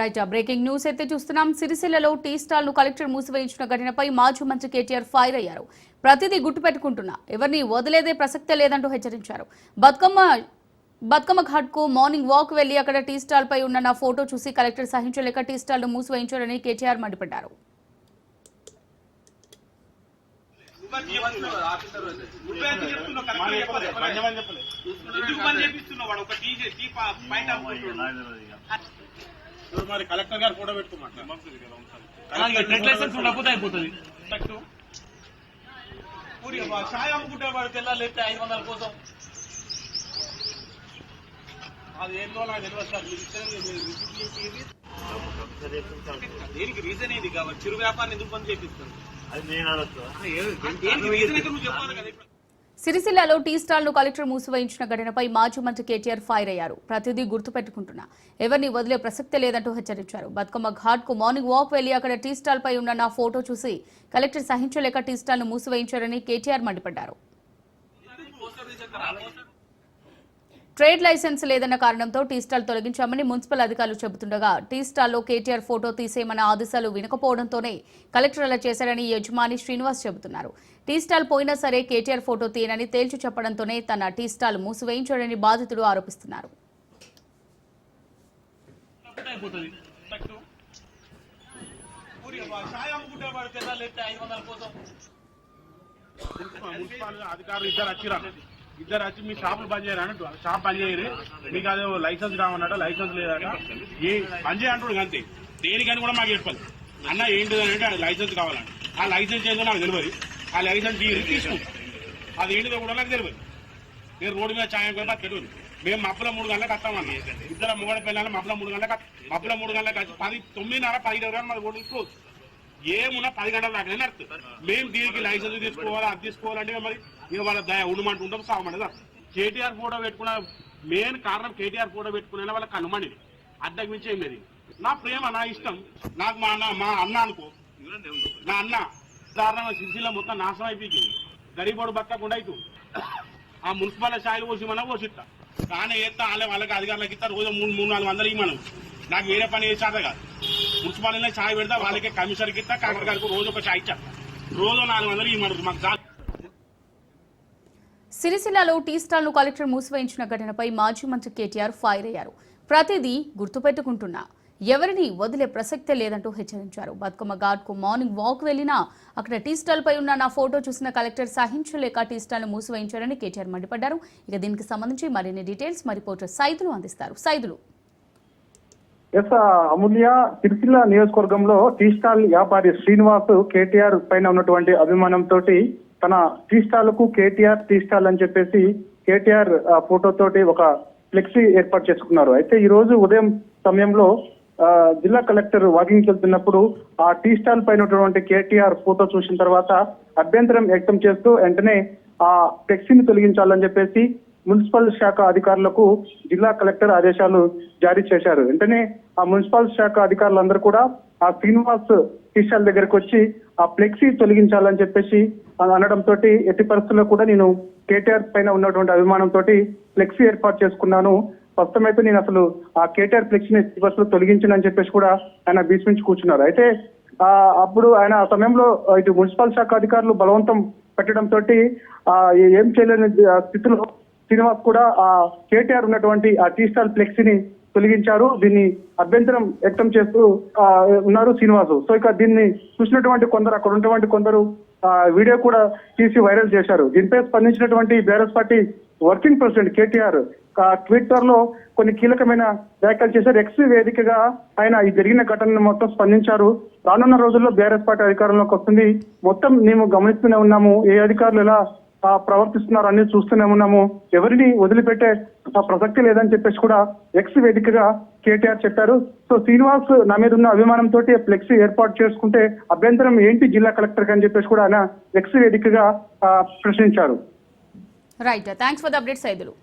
Right breaking news అయితే చూస్తున్నాం. సిరిసిల్లలో టీ స్టాల్ను కలెక్టర్ మూసివేయించిన ఘటనపై మాజీ మంత్రి కేటీఆర్ ఫైర్ అయ్యారు. ప్రతిదీ గుర్తుపెట్టుకుంటున్నా ఎవరిని వదిలేదే ప్రసక్తే లేదంటూ హెచ్చరించారు. బతుకమ్మ బతుకమ్మ ఘాట్కు మార్నింగ్ వాక్ వెళ్ళి అక్కడ టీ స్టాల్ పై ఉన్న నా ఫోటో చూసి కలెక్టర్ సహించలేక టీ స్టాల్ను మూసివేయించారని కేటీఆర్ మండిపడ్డారు. ఎందుకు పని. ఇప్పుడు మరి కలెక్టర్ గారు ఫోటో పెట్టుకోమంటారు. చాయ్ అమ్ముకుంటే వాడు తెల్లారు లేకపోతే ఐదు వందల కోసం? అది ఏందో నాకు తెలియదు సార్ మీరు ఇది. దేనికి రీజన్ ఏది కావాలి? చిరు వ్యాపారం ఎందుకు బంద్ చేపిస్తుంది అది నేను దేనికి రీజన్ నువ్వు చెప్పాలి కదా సిరిసిల్లలో టీ స్టాల్ను కలెక్టర్ మూసివేయించిన ఘటనపై మాజీ మంత్రి కేటీఆర్ ఫైర్ అయ్యారు. ప్రతిదీ గుర్తుపెట్టుకుంటున్నా. ఎవరిని వదిలే ప్రసక్తే లేదంటూ హెచ్చరించారు. బతుకమ్మ ఘాట్కు మార్నింగ్ వాక్ వెళ్ళి అక్కడ టీ స్టాల్ పై ఉన్న నా ఫోటో చూసి కలెక్టర్ సహించలేక టీ స్టాల్ను మూసివేయించారని కేటీఆర్ మండిపడ్డారు. ట్రేడ్ లైసెన్స్ లేదన్న కారణంతో టీ స్టాల్ తొలగించామని మున్సిపల్ అధికారులు చెబుతుండగా టీ స్టాల్లో కేటీఆర్ ఫోటో తీసేయమన్న ఆదేశాలు వినకపోవడంతోనే కలెక్టర్ అలా చేశారని యజమాని శ్రీనివాస్ చెబుతున్నారు. టీ స్టాల్ పోయినా సరే కేటీఆర్ ఫోటో తీయనని తేల్చి చెప్పడంతోనే తన టీ స్టాల్ మూసివేయించాడని బాధితుడు ఆరోపిస్తున్నారు. అధికారులు ఇద్దరు వచ్చిరా ఇద్దరు వచ్చి మీ షాపులు బంద్ చేయరు అన్నట్టు. షాప్ బంద్ చేయరు. మీకు అదే లైసెన్స్ రావన్నట్టు లైసెన్స్ లేదట. ఏ బంద్ చేయ అంతే దేనికని కూడా మాకు చెప్పాలి. అన్న ఏంటిది అంటే లైసెన్స్ కావాలండి ఆ లైసెన్స్ ఏందో నాకు తెలియదు. ఆ లైసెన్స్ తీరి తీసుకుంటాం అది ఏంటిదో కూడా నాకు తెలియదు. నేను రోడ్డు మీద ఛాయం కూడా తెలియదు మేము మబ్బుల మూడు గంటలకు వస్తామన్న ఇద్దరు మూగడ పిల్లలు మబ్బుల మూడు గంటలకు మబ్బుల మూడు గంటలకు వచ్చి పది తొమ్మిదిన్నర పది ఇరవై మన రోడ్డు క్లోజ్ ఏమున్నా పది గంటల దాకా నడుతుంది మేము దీనికి లైసెన్స్ తీసుకోవాలి అది తీసుకోవాలంటే మరి ఇక వాళ్ళ దయ ఉండమంటూ ఉంటాం సాగమంటే కేటీఆర్ ఫోటో పెట్టుకున్న మెయిన్ కారణం కేటీఆర్ ఫోటో పెట్టుకునే వాళ్ళకి కనుమని అడ్డకు మించి ఏం లేదు. నా ప్రేమ నా ఇష్టం. నాకు మా అన్న మా అన్న అనుకో. నా అన్న సాధారణంగా సిరిసిల్ల మొత్తం నాశనం అయిపోయింది. గరీబోడు బతకకుండా అవుతుంది ఆ మున్సిపల్ స్థాయిలు పోసి మనం పోసిస్తా. కానీ ఎత్తా వాళ్ళ వాళ్ళకి అధికారులకు ఇస్తా రోజు మూడు మూడు నాలుగు వందలు ఇవ్వను నాకు వేరే పని చేసి కాదు. మున్సిపాలిటీలో ఛాయ్ పెడతా వాళ్ళకి కమిషనర్కి ఇస్తా కలెక్టర్ గారికి రోజు ఒక ఛాయ్ ఇచ్చా రోజు నాలుగు వందలు ఇవ్వమన్నారు మాకు సిరిసిల్లలో టీ స్టాల్ను కలెక్టర్ మూసివేయించిన ఘటనపై మాజీ మంత్రి కేటీఆర్ ఫైర్ అయ్యారు. ప్రతిదీ గుర్తుపెట్టుకుంటున్నా ఎవరిని వదిలే ప్రసక్తే లేదంటూ హెచ్చరించారు. బతుకమ్మ ఘాట్కు మార్నింగ్ వాక్ వెళ్ళినా అక్కడ టీ స్టాల్ పై ఉన్న నా ఫోటో చూసిన కలెక్టర్ సహించలేక టీ స్టాల్ను మూసివేయించారని కేటీఆర్ మండిపడ్డారు. ఇక దీనికి సంబంధించి మరిన్ని డీటెయిల్స్ మరి రిపోర్టర్ సైదులు అందిస్తారు. సైదులు. ఎస్ అమూల్య సిరిసిల్ల నియోజకవర్గంలో టీ స్టాల్ వ్యాపారి శ్రీనివాస్ కేటీఆర్ పైన ఉన్నటువంటి అభిమానంతో తన టీ స్టాల్కు కేటీఆర్ టీ స్టాల్ అని చెప్పేసి కేటీఆర్ ఫోటోతోటి ఫోటో తోటి ఒక ఫ్లెక్సీ ఏర్పాటు చేసుకున్నారు. అయితే ఈ రోజు ఉదయం సమయంలో జిల్లా కలెక్టర్ వాకింగ్ వెళ్తున్నప్పుడు ఆ టీ స్టాల్ పైన ఉన్నటువంటి కేటీఆర్ ఫోటో చూసిన తర్వాత అభ్యంతరం వ్యక్తం చేస్తూ వెంటనే ఆ ఫ్లెక్సీని తొలగించాలని చెప్పేసి మున్సిపల్ శాఖ అధికారులకు జిల్లా కలెక్టర్ ఆదేశాలు జారీ చేశారు. వెంటనే ఆ మున్సిపల్ శాఖ అధికారులందరూ కూడా ఆ శ్రీనివాస్ టీషాల్ దగ్గరకు వచ్చి ఆ ఫ్లెక్సీ తొలగించాలని చెప్పేసి అనడంతో ఎట్టి పరిస్థితుల్లో కూడా నేను కేటీఆర్ పైన ఉన్నటువంటి అభిమానంతో ఫ్లెక్సీ ఏర్పాటు చేసుకున్నాను. ప్రస్తుతమైతే నేను అసలు ఆ కేటీఆర్ ఫ్లెక్సీని ఎట్టి పరిస్థితుల్లో తొలగించనని చెప్పేసి కూడా ఆయన భీష్మించి కూర్చున్నారు. అయితే ఆ అప్పుడు ఆయన ఆ సమయంలో ఇటు మున్సిపల్ శాఖ అధికారులు బలవంతం పెట్టడంతో ఏం చేయలేని స్థితిలో శ్రీనివాస్ కూడా ఆ కేటీఆర్ ఉన్నటువంటి ఆ టీ స్టాల్ ఫ్లెక్సీని తొలగించారు. దీన్ని అభ్యంతరం వ్యక్తం చేస్తూ ఉన్నారు శ్రీనివాస్. సో ఇక దీన్ని చూసినటువంటి కొందరు అక్కడ ఉన్నటువంటి కొందరు ఆ, వీడియో కూడా తీసి వైరల్ చేశారు. దీనిపై స్పందించినటువంటి BRS party working president KTR ఆ, ట్విట్టర్లో కొన్ని కీలకమైన వ్యాఖ్యలు చేశారు. ఎక్స్ వేదికగా ఆయన ఈ జరిగిన ఘటనను మొత్తం స్పందించారు. రానున్న రోజుల్లో బీఆర్ఎస్ పార్టీ అధికారంలోకి వస్తుంది. మొత్తం మేము గమనిస్తూనే ఉన్నాము. ఏ అధికారులు ఎలా ప్రవర్తిస్తున్నారు అన్ని చూస్తూనే ఉన్నాము. ఎవరిని వదిలిపెట్టే ప్రసక్తి లేదని చెప్పేసి కూడా ఎక్స్ వేదికగా కేటీఆర్ చెప్పారు. సో శ్రీనివాస్ నా మీద ఉన్న అభిమానంతో ఫ్లెక్సీ ఏర్పాటు చేసుకుంటే అభ్యంతరం ఏంటి జిల్లా కలెక్టర్ అని చెప్పేసి కూడా ఆయన ఎక్స్ వేదికగా ప్రశ్నించారు. Right thanks for the update Saidulu